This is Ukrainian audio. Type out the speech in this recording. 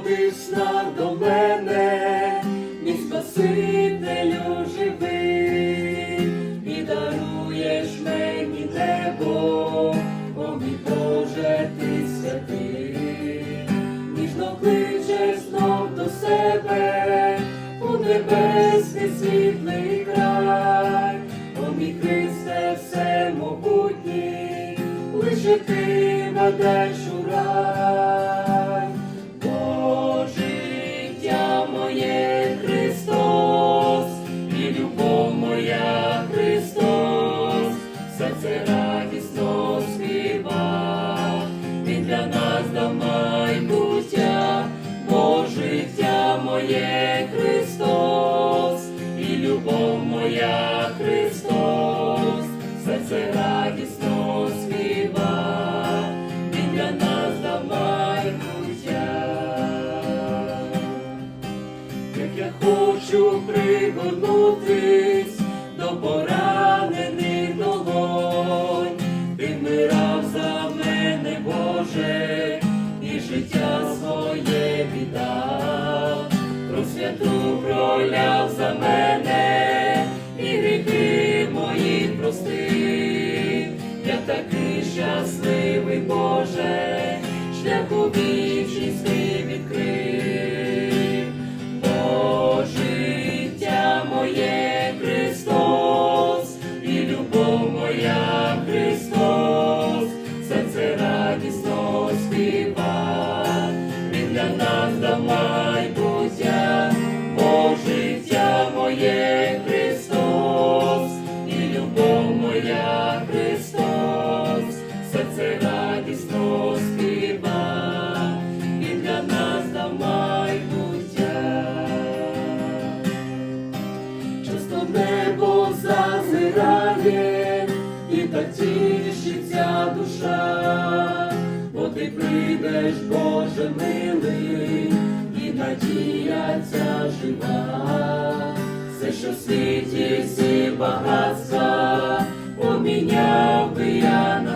приходиш до мене, мій Спасителю живий, і даруєш мені небо, о мій Боже, ти святий, ніжно кличеш знов до себе, у небесний світлий край, о мій Христе, всемогутній, лише ти ведеш у рай. Нас дав майбуття, моє Христос, і любов моя Христос, серце радісно співа, Він для нас дав майбуття. Як я хочу пригорнутись життя своє віддав, кров святу проляв за мене, і гріхи мої простив, я такий щасливий, зазирає, і так тішиться душа, бо ти прийдеш, Боже милий, і надія ця жива, все, що в світі, всі багатства, поміняв би я на